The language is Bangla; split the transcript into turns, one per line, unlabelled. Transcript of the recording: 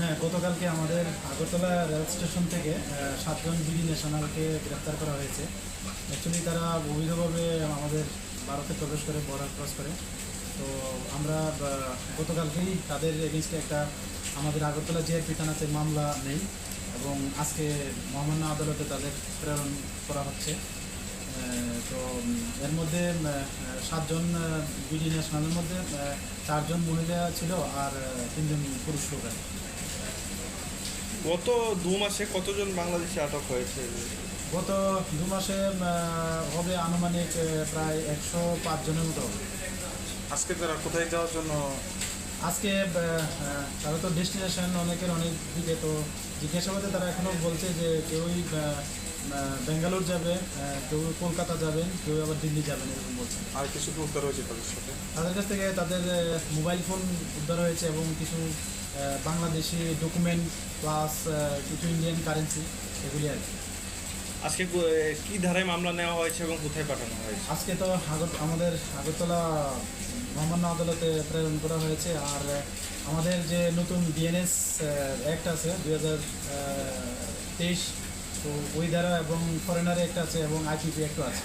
হ্যাঁ গতকালকে আমাদের আগরতলা রেল স্টেশন থেকে সাতজন বিডি ন্যাশনালকে গ্রেপ্তার করা হয়েছে। অ্যাকচুয়ালি তারা অবৈধভাবে আমাদের ভারতে প্রবেশ করে বর্ডার ক্রস করে। তো আমরা গতকালকেই তাদের এগেনস্টে একটা আমাদের আগরতলা জিআরপি থানাতে মামলা নেই এবং আজকে মহামান্য আদালতে তাদের প্রেরণ করা হচ্ছে। তো এর মধ্যে সাতজন বিডি ন্যাশনালের মধ্যে চারজন মহিলা ছিল আর তিনজন পুরুষ লোক।
গত দু মাসে কতজন বাংলাদেশি আটক হয়েছে?
গত দু মাসে হবে আনুমানিক প্রায় একশো পাঁচ জনের মতো
আজকে তারা কোথায় যাওয়ার জন্য?
আজকে তারা তো ডেস্টিনেশন অনেকের অনেক দিকে তো জিজ্ঞাসাবাদে তারা এখনও বলছে যে কেউই ব্যাঙ্গালোর যাবে কেউ কলকাতা যাবেন কেউ আবার দিল্লি যাবেন এরকম বলছে।
আর কিছু উদ্ধার হয়েছে তাদের সাথে?
তাদের কাছ থেকে তাদের মোবাইল ফোন উদ্ধার হয়েছে এবং কিছু বাংলাদেশি ডকুমেন্ট প্লাস কিছু ইন্ডিয়ান কারেন্সি এগুলি আর কি।
আজকে কো- ধারায় মামলা নেওয়া হয়েছে এবং কোথায় পাঠানো হয়েছে?
আজকে তো আমাদের আগরতলা মহামান্য আদালতে প্রেরণ করা হয়েছে আর আমাদের যে নতুন ডিএনএস অ্যাক্ট আছে দুই হাজার তেইশ তো ওই ধারা এবং ফরেনার অ্যাক্ট আছে এবং আইপিপি অ্যাক্টও আছে।